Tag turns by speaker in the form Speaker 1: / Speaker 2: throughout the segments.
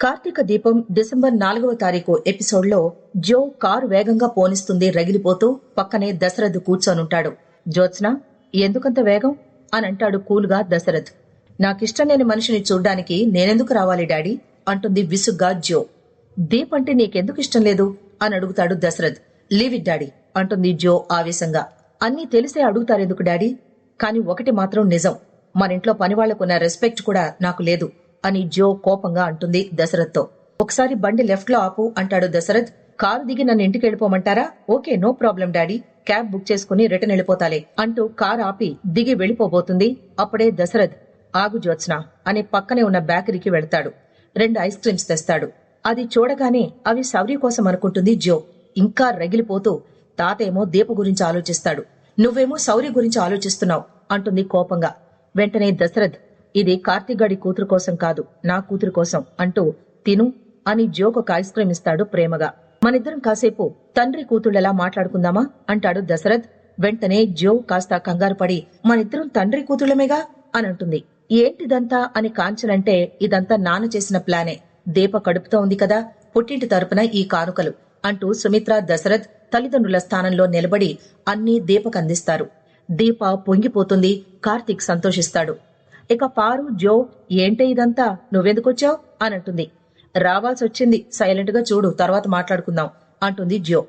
Speaker 1: కార్తీక దీపం డిసెంబర్ నాలుగవ తారీఖు ఎపిసోడ్లో జో కారు వేగంగా పోనిస్తుంది రగిలిపోతూ పక్కనే దశరథ్ కూర్చొనుంటాడు. జ్యోత్స్న ఎందుకంత వేగం? అని అంటాడు కూల్గా దశరథ్. నాకిష్టం లేని మనిషిని చూడ్డానికి నేనెందుకు రావాలి డాడీ? అంటుంది విసుగ్గా జో. దీప్ అంటే నీకెందుకు ఇష్టం లేదు? అని అడుగుతాడు దశరథ్. లీవ్ ఇట్ డాడీ అంటుంది జో ఆవేశంగా. అన్నీ తెలిసే అడుగుతారెందుకు డాడీ? కాని ఒకటి మాత్రం నిజం. మన ఇంట్లో పనివాళ్ళకున్న రెస్పెక్ట్ కూడా నాకు లేదు. అని జో కోపంగా అంటుంది దశరథ్తో. ఒకసారి బండి లెఫ్ట్లో ఆపు అంటాడు దశరథ్. కారు దిగి నన్ను ఇంటికి వెళ్ళిపోమంటారా? Okay no problem daddy. Cab book చేసుకుని రిటర్న్ వెళ్ళిపోతాలే అంటూ కారు ఆపి దిగి వెళ్ళిపోబోతుంది. అప్పుడే దశరథ్ ఆగు జ్యోత్స్న అని పక్కనే ఉన్న బేకరీకి వెళ్తాడు. రెండు ఐస్ క్రీమ్స్ తెస్తాడు. అది చూడగానే అవి సౌరి కోసం అనుకుంటుంది జో. ఇంకా రగిలిపోతూ తాతేమో దీప గురించి ఆలోచిస్తాడు. నువ్వేమో సౌరి గురించి ఆలోచిస్తున్నావు అంటుంది కోపంగా. వెంటనే దశరథ్ ఇది కార్తీక్ గడి కూతురు కోసం కాదు నా కూతురు కోసం అంటూ తిను అని జోక్ ఒక ఐస్ క్రీమ్ ఇస్తాడు ప్రేమగా. మనిద్దరం కాసేపు తండ్రి కూతుళ్ళెలా మాట్లాడుకుందామా? అంటాడు దశరథ్. వెంటనే జో కాస్త కంగారు పడి మనిద్దరం తండ్రి కూతుళ్ళమేగా? అని అంటుంది. ఏంటిదంతా అని కాంచనంటే ఇదంతా నాన్న చేసిన ప్లానే. దీప కడుపుతో ఉంది కదా పుట్టింటి తరపున ఈ కానుకలు అంటూ సుమిత్ర దశరథ్ తల్లిదండ్రుల స్థానంలో నిలబడి అన్నీ దీపకందిస్తారు. దీప పొంగిపోతుంది కార్తీక్ సంతోషిస్తాడు. ఇక పారు జో ఏంటే ఇదంతా? నువ్వెందుకొచ్చావు? అని అంటుంది రావాల్సి వచ్చింది సైలెంట్గా చూడు తర్వాత మాట్లాడుకుందాం అంటుంది జో.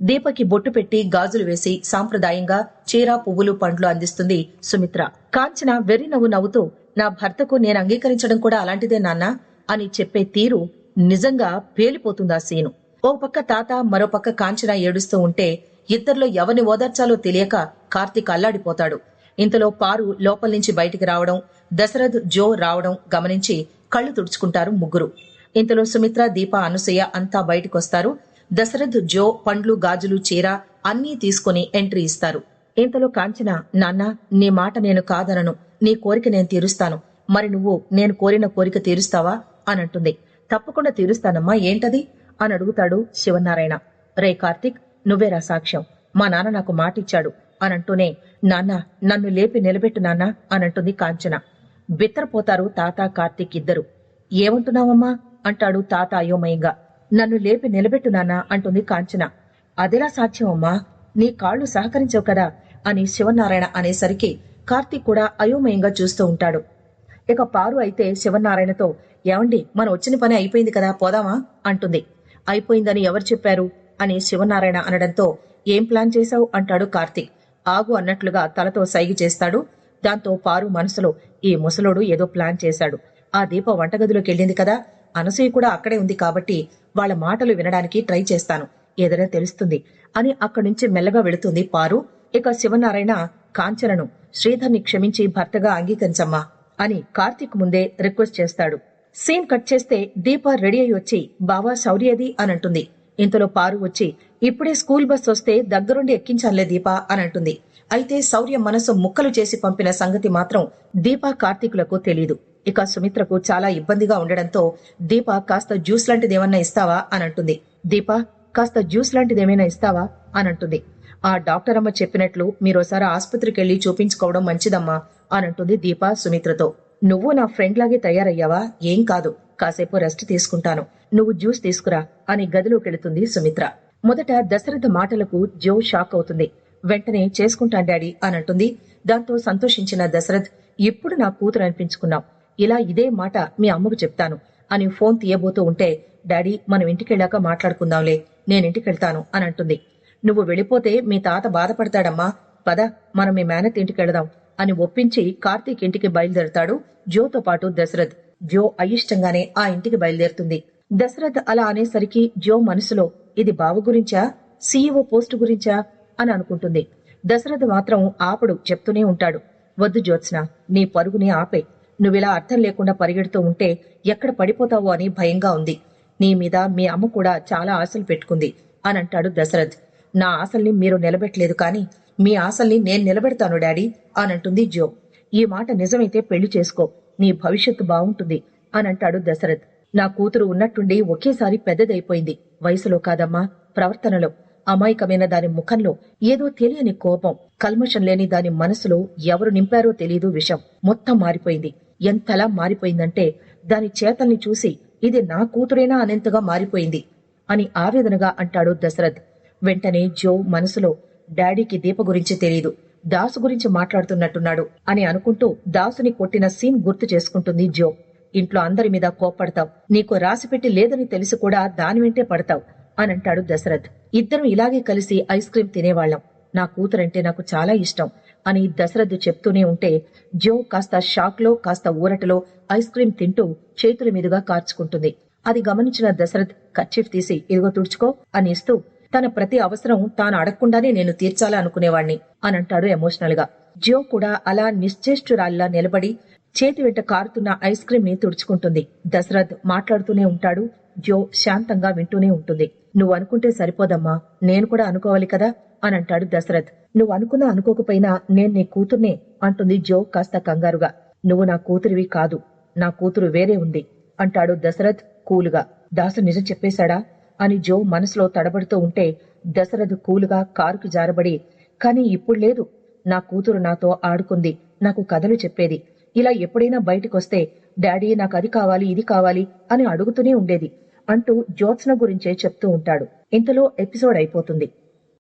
Speaker 1: దీపకి బొట్టు పెట్టి గాజులు వేసి సాంప్రదాయంగా చీర పువ్వులు పండ్లు అందిస్తుంది సుమిత్ర. కాంచన వెర్రి నవ్వు నవ్వుతూ నా భర్తకు నేను అంగీకరించడం కూడా అలాంటిదే నాన్న అని చెప్పే తీరు నిజంగా పేలిపోతుంది ఆ సీను. ఓ పక్క తాత మరో పక్క కాంచన ఏడుస్తూ ఉంటే ఇద్దరిలో ఎవరిని ఓదార్చాలో తెలియక కార్తీక్ అల్లాడిపోతాడు. ఇంతలో పారు లోపల నుంచి బయటికి రావడం దశరథ్ జో రావడం గమనించి కళ్ళు తుడుచుకుంటారు ముగ్గురు. ఇంతలో సుమిత్ర దీప అనసూయ అంతా బయటకొస్తారు. దశరథ్ జో పండ్లు గాజులు చీర అన్నీ తీసుకుని ఎంట్రీ ఇస్తారు. ఇంతలో కాంచన నాన్న నీ మాట నేను కాదనను. నీ కోరిక నేను తీరుస్తాను. మరి నువ్వు నేను కోరిన కోరిక తీరుస్తావా? అని అంటుంది తప్పకుండా తీరుస్తానమ్మా ఏంటది? అని అడుగుతాడు శివనారాయణ. రే కార్తిక్ నువ్వేరా సాక్ష్యం? మా నాన్న నాకు మాటిచ్చాడు. అని అంటూనే నాన్న నన్ను లేపి నిలబెట్టు నాన్న అనంటుంది కాంచన. బిత్తరపోతారు తాత కార్తీక్ ఇద్దరు. ఏమంటున్నావమ్మా? అంటాడు తాత అయోమయంగా. నన్ను లేపి నిలబెట్టు నాన్న అంటుంది కాంచన. అదెలా సాధ్యమమ్మా? నీ కాళ్ళు సహకరించవు కదా? అని శివనారాయణ అనేసరికి కార్తీక్ కూడా అయోమయంగా చూస్తూ ఉంటాడు. ఇక పారు అయితే శివనారాయణతో ఏమండి మనం వచ్చిన పని అయిపోయింది కదా పోదామా? అంటుంది. అయిపోయిందని ఎవరు చెప్పారు? అని శివనారాయణ అనడంతో ఏం ప్లాన్ చేశావు? అంటాడు కార్తీక్. ఆగు అన్నట్లుగా తలతో సైగి చేస్తాడు. దాంతో పారు మనసులో ఈ ముసలోడు ఏదో ప్లాన్ చేశాడు. ఆ దీప వంటగదిలోకి వెళ్ళింది కదా. అనసూయ కూడా అక్కడే ఉంది కాబట్టి వాళ్ళ మాటలు వినడానికి ట్రై చేస్తాను. ఏదైనా తెలుస్తుంది అని అక్కడి నుంచి మెల్లగా వెళుతుంది పారు. ఇక శివనారాయణ కాంచనను శ్రీధర్ని క్షమించి భర్తగా అంగీకరించమ్మా అని కార్తీక్ ముందే రిక్వెస్ట్ చేస్తాడు. సీన్ కట్ చేస్తే దీప రెడీ అయి వచ్చి బావా శౌర్యది అని అంటుంది. ఇంతలో పారు వచ్చి ఇప్పుడే స్కూల్ బస్ వస్తే దగ్గరుండి ఎక్కించాలే దీప అని అంటుంది. అయితే శౌర్య మనసు ముక్కలు చేసి పంపిన సంగతి మాత్రం దీప కార్తీకులకు తెలీదు. ఇక సుమిత్రకు చాలా ఇబ్బందిగా ఉండడంతో దీప కాస్త జ్యూస్ లాంటిదేమన్నా ఇస్తావా? అని అంటుంది. దీప కాస్త జ్యూస్ లాంటిదేమైనా ఇస్తావా? అని అంటుంది. ఆ డాక్టర్ అమ్మ చెప్పినట్లు మీరోసారి ఆసుపత్రికి వెళ్ళి చూపించుకోవడం మంచిదమ్మా అని అంటుంది దీప సుమిత్రతో. నువ్వు నా ఫ్రెండ్ లాగే తయారయ్యావా? ఏం కాదు. కాసేపు రెస్ట్ తీసుకుంటాను. నువ్వు జ్యూస్ తీసుకురా అని గదిలోకెళుతుంది సుమిత్ర. మొదట దశరథ మాటలకు జో షాక్ అవుతుంది. వెంటనే చేసుకుంటాను డాడీ అని అంటుంది. దాంతో సంతోషించిన దశరథ్ ఎప్పుడు నా కూతురు అనిపించుకున్నావు? ఇలా ఇదే మాట మీ అమ్మకు చెప్తాను అని ఫోన్ తీయబోతూ ఉంటే డాడీ మనం ఇంటికెళ్ళాక మాట్లాడుకుందాంలే నేనింటికెళ్తాను అని అంటుంది. నువ్వు వెళ్ళిపోతే మీ తాత బాధపడతాడమ్మా. పద మనం మీ మేనత్ ఇంటికెళదాం అని ఒప్పించి కార్తీక్ ఇంటికి బయలుదేరతాడు జోతో పాటు దశరథ్. జో అయిష్టంగానే ఆ ఇంటికి బయలుదేరుతుంది. దశరథ్ అలా అనేసరికి జో మనసులో ఇది బావ గురించా? సీఈఓ పోస్టు గురించా? అని అనుకుంటుంది. దశరథ్ మాత్రం ఆపడు చెప్తూనే ఉంటాడు. వద్దు జ్యోత్స్న నీ పరుగుని ఆపే. నువ్విలా అర్థం లేకుండా పరిగెడుతూ ఉంటే ఎక్కడ పడిపోతావో అని భయంగా ఉంది. నీ మీద మీ అమ్మ కూడా చాలా ఆశలు పెట్టుకుంది అని అంటాడు దశరథ్. నా ఆశల్ని మీరు నిలబెట్టలేదు కానీ మీ ఆశల్ని నేను నిలబెడతాను డాడీ అని అంటుంది జో ఈ మాట నిజమైతే పెళ్ళి చేసుకో. నీ భవిష్యత్తు బాగుంటుంది అని అంటాడు దశరథ్. నా కూతురు ఉన్నట్టుండి ఒకేసారి పెద్దదైపోయింది. వయసులో కాదమ్మా ప్రవర్తనలో. అమాయకమైన దాని ముఖంలో ఏదో తెలియని కోపం. కల్మషం లేని దాని మనసులో ఎవరు నింపారో తెలియదు విషం. మొత్తం మారిపోయింది. ఎంతలా మారిపోయిందంటే దాని చేతల్ని చూసి ఇది నా కూతురేనా? అనేంతగా మారిపోయింది అని ఆవేదనగా అంటాడు దశరథ్. వెంటనే జో మనసులో డాడీకి దీప గురించి తెలియదు దాసు గురించి మాట్లాడుతున్నట్టున్నాడు అని అనుకుంటూ దాసుని కొట్టిన సీన్ గుర్తు చేసుకుంటుంది జో. ఇంట్లో అందరి మీద కోప్పడతావు. నీకు రాసిపెట్టి లేదని తెలిసి కూడా దాని వెంటే పడతావు అని అంటాడు దశరథ్. ఇద్దరం ఇలాగే కలిసి ఐస్ క్రీం తినేవాళ్ళం నా కూతురంటే నాకు చాలా ఇష్టం అని దశరథ్ చెప్తూనే ఉంటే జో కాస్త షాక్లో కాస్త ఊరటలో ఐస్ క్రీం తింటూ చేతుల మీదుగా కార్చుకుంటుంది. అది గమనించిన దశరథ్ కర్చీఫ్ తీసి ఇదిగో తుడుచుకో అని ఇస్తూ తన ప్రతి అవసరం తాను అడగకుండానే నేను తీర్చాలా అనుకునేవాణ్ణి అని అంటాడు ఎమోషనల్గా జో కూడా అలా నిశ్చేష్టురాల్లా నిలబడి చేతి వెంట కారుతున్న ఐస్ క్రీమ్ని ని తుడుచుకుంటుంది. దశరథ్ మాట్లాడుతూనే ఉంటాడు. జో శాంతంగా వింటూనే ఉంటుంది. నువ్వు అనుకుంటే సరిపోదమ్మా. నేను కూడా అనుకోవాలి కదా? అని అంటాడు దశరథ్. నువ్వు అనుకున్నా అనుకోకపోయినా నేను నీ కూతుర్నే అంటుంది జో కాస్త కంగారుగా. నువ్వు నా కూతురివి కాదు. నా కూతురు వేరే ఉంది అంటాడు దశరథ్ కూలుగా. దాసు నిజం చెప్పేశాడా? అని జో మనసులో తడబడుతూ ఉంటే దశరథ్ కూలుగా కారుకు జారబడి కానీ ఇప్పుడు లేదు. నా కూతురు నాతో ఆడుకుంది. నాకు కథలు చెప్పేది. ఇలా ఎప్పుడైనా బయటికొస్తే డాడీ నాకు అది కావాలి ఇది కావాలి అని అడుగుతూనే ఉండేది. అంటూ జ్యోత్స్న గురించే చెప్తూ ఉంటాడు. ఇంతలో ఎపిసోడ్ అయిపోతుంది.